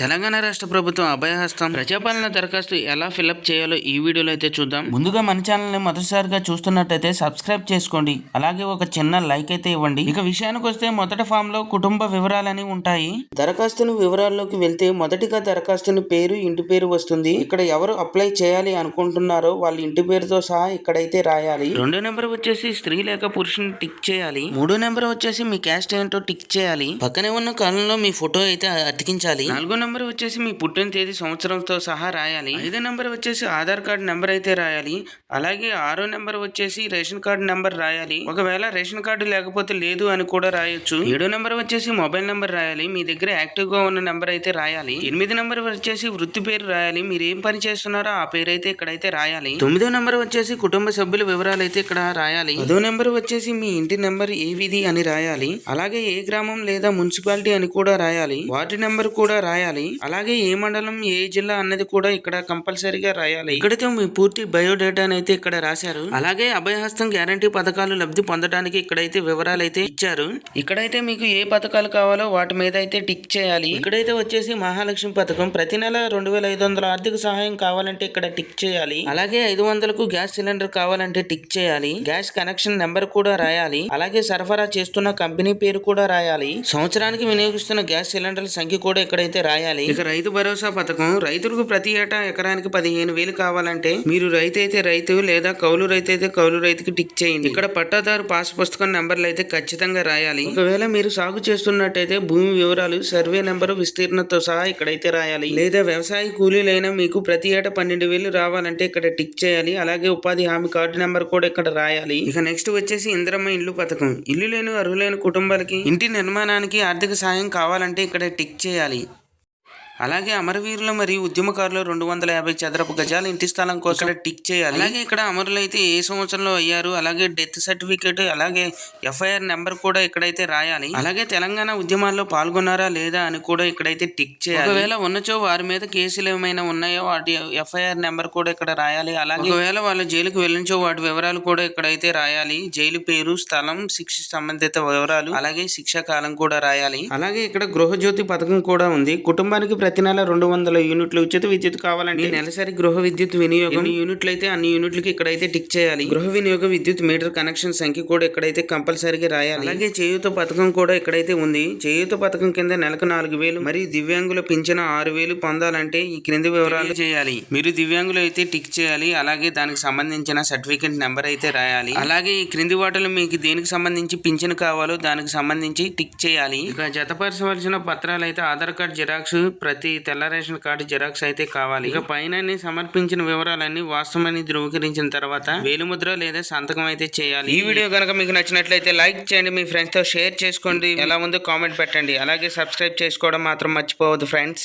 తెలంగాణ రాష్ట్ర ప్రభుత్వం అభయహస్తం ప్రజాపాలన దరఖాస్తు ఎలా ఫిలప్ చేయాలో ఈ వీడియోలో అయితే చూద్దాం. ముందుగా మన ఛానల్ని మొదటిసారిగా చూస్తున్నట్టయితే సబ్స్క్రైబ్ చేసుకోండి. అలాగే ఒక చిన్న లైక్ అయితే ఇవ్వండి. ఇక విషయానికి వస్తే మొదటి ఫామ్లో కుటుంబ వివరాలని ఉంటాయి. దరఖాస్తును వివరాల్లోకి వెళ్తే మొదటిగా దరఖాస్తుని పేరు ఇంటి పేరు వస్తుంది. ఇక్కడ ఎవరు అప్లై చేయాలి అనుకుంటున్నారో వాళ్ళ ఇంటి పేరుతో సహా ఇక్కడైతే రాయాలి. రెండో నెంబర్ వచ్చేసి స్త్రీ లేక పురుషుని టిక్ చేయాలి. మూడో నెంబర్ వచ్చేసి మీ క్యాస్ట్ ఏంటో టిక్ చేయాలి. పక్కనే ఉన్న కాలంలో మీ ఫోటో అయితే అతికించాలి. నాలుగో నెంబర్ వచ్చేసి మీ పుట్టిన తేదీ సంవత్సరంతో సహా రాయాలి. ఐదో నెంబర్ వచ్చేసి ఆధార్ కార్డు నెంబర్ అయితే రాయాలి. అలాగే ఆరో నెంబర్ వచ్చేసి రేషన్ కార్డు నెంబర్ రాయాలి. ఒకవేళ రేషన్ కార్డు లేకపోతే లేదు అని కూడా రాయొచ్చు. ఏడో నెంబర్ వచ్చేసి మొబైల్ నెంబర్ రాయాలి. మీ దగ్గర యాక్టివ్గా ఉన్న నెంబర్ అయితే రాయాలి. ఎనిమిది నెంబర్ వచ్చేసి వృత్తి పేరు రాయాలి. మీరు ఏం పని చేస్తున్నారో ఆ పేరు అయితే ఇక్కడైతే రాయాలి. తొమ్మిదో నెంబర్ వచ్చేసి కుటుంబ సభ్యుల వివరాలు అయితే ఇక్కడ రాయాలి. పదో నెంబర్ వచ్చేసి మీ ఇంటి నెంబర్ ఏ విధి అని రాయాలి. అలాగే ఏ గ్రామం లేదా మున్సిపాలిటీ అని కూడా రాయాలి. వార్డు నెంబర్ కూడా రాయాలి. అలాగే ఏ మండలం ఏ జిల్లా అన్నది కూడా ఇక్కడ కంపల్సరీగా రాయాలి. ఇక్కడైతే మీ పూర్తి బయోడేటా అయితే ఇక్కడ రాశారు. అలాగే అభయహస్తం గ్యారంటీ పథకాలు లబ్ధి పొందడానికి ఇక్కడైతే వివరాలు అయితే ఇచ్చారు. ఇక్కడైతే మీకు ఏ పథకాలు కావాలో వాటి మీద అయితే టిక్ చేయాలి. ఇక్కడైతే వచ్చేసి మహాలక్ష్మి పథకం. ప్రతి నెల రెండు వేల ఐదు వందల ఆర్థిక సహాయం కావాలంటే ఇక్కడ టిక్ చేయాలి. అలాగే ఐదు వందలకు గ్యాస్ సిలిండర్ కావాలంటే టిక్ చేయాలి. గ్యాస్ కనెక్షన్ నెంబర్ కూడా రాయాలి. అలాగే సరఫరా చేస్తున్న కంపెనీ పేరు కూడా రాయాలి. సంవత్సరానికి వినియోగిస్తున్న గ్యాస్ సిలిండర్ల సంఖ్య కూడా ఇక్కడైతే రాయాలి. ఇక రైతు భరోసా పథకం రైతులకు ప్రతి ఏటా ఎకరానికి పదిహేను వేలు కావాలంటే మీరు రైతు అయితే రైతు లేదా కౌలు రైతు అయితే కౌలు రైతుకి టిక్ చేయండి. ఇక్కడ పట్టాదారు పాస్ పుస్తకం నెంబర్లు అయితే ఖచ్చితంగా రాయాలి. ఒకవేళ మీరు సాగు చేస్తున్నట్టయితే భూమి వివరాలు సర్వే నెంబరు విస్తీర్ణతో సహా ఇక్కడైతే రాయాలి. లేదా వ్యవసాయ కూలీలైనా మీకు ప్రతి ఏటా పన్నెండు వేలు రావాలంటే ఇక్కడ టిక్ చేయాలి. అలాగే ఉపాధి హామీ కార్డు నెంబర్ కూడా ఇక్కడ రాయాలి. ఇక నెక్స్ట్ వచ్చేసి ఇంద్రమ్మ ఇల్లు పథకం. ఇల్లు లేని అర్హులైన కుటుంబాలకి ఇంటి నిర్మాణానికి ఆర్థిక సాయం కావాలంటే ఇక్కడ టిక్ చేయాలి. అలాగే అమరవీరులు మరియు ఉద్యమకారులు రెండు వందల యాభై చదరపు గజాల ఇంటి స్థలం కోసం టిక్ చేయాలి. అలాగే ఇక్కడ అమరులు అయితే ఏ సంవత్సరంలో అయ్యారు? అలాగే డెత్ సర్టిఫికేట్ అలాగే ఎఫ్ఐఆర్ నెంబర్ కూడా ఇక్కడైతే రాయాలి. అలాగే తెలంగాణ ఉద్యమాల్లో పాల్గొన్నారా లేదా అని కూడా ఇక్కడైతే టిక్ చేయాలి. ఒకవేళ ఉన్నచో వారి మీద కేసులు ఏమైనా ఉన్నాయో వాటి ఎఫ్ఐఆర్ నెంబర్ కూడా ఇక్కడ రాయాలి. అలాగే ఒకవేళ వాళ్ళు జైలుకు వెళ్ళించో వాటి వివరాలు కూడా ఇక్కడైతే రాయాలి. జైలు పేరు స్థలం శిక్ష సంబంధిత వివరాలు అలాగే శిక్షా కాలం కూడా రాయాలి. అలాగే ఇక్కడ గృహజ్యోతి పథకం కూడా ఉంది. కుటుంబానికి ప్రతి నెల రెండు వందల యూనిట్లు ఉచిత విద్యుత్ కావాలంటే నెలసరి గృహ విద్యుత్ వినియోగం యూనిట్లు అయితే అన్ని యూనిట్లకి ఇక్కడైతే టిక్ చేయాలి. గృహ వినియోగ విద్యుత్ మీటర్ కనెక్షన్ సంఖ్య కూడా ఇక్కడైతే కంపల్సరీగా రాయాలి. అలాగే చేయూత పథకం కూడా ఇక్కడైతే ఉంది. చేయూత పథకం కింద నెలకు నాలుగు వేలు మరియు దివ్యాంగుల పింఛన ఆరు వేలు పొందాలంటే ఈ క్రింది వివరాలు చేయాలి. మీరు దివ్యాంగులు అయితే టిక్ చేయాలి. అలాగే దానికి సంబంధించిన సర్టిఫికేట్ నెంబర్ అయితే రాయాలి. అలాగే ఈ క్రింది వాటిలో మీకు దేనికి సంబంధించి పింఛన్ కావాలో దానికి సంబంధించి టిక్ చేయాలి. ఇక జతపరచవలసిన పత్రాలు అయితే ఆధార్ కార్డ్ జిరాక్స్ ప్రతి ప్రతి తెల్ల రేషన్ కార్డు జిరాక్స్ అయితే కావాలి. ఇక పైన సమర్పించిన వివరాలన్నీ వాస్తవమని ధృవీకరించిన తర్వాత వేలుముద్ర లేదా సంతకం అయితే చేయాలి. ఈ వీడియో కనుక మీకు నచ్చినట్లయితే లైక్ చేయండి మీ ఫ్రెండ్స్తో షేర్ చేసుకోండి. ఎలా ఉందో కామెంట్ పెట్టండి. అలాగే సబ్స్క్రైబ్ చేసుకోవడం మాత్రం మర్చిపోవద్దు ఫ్రెండ్స్.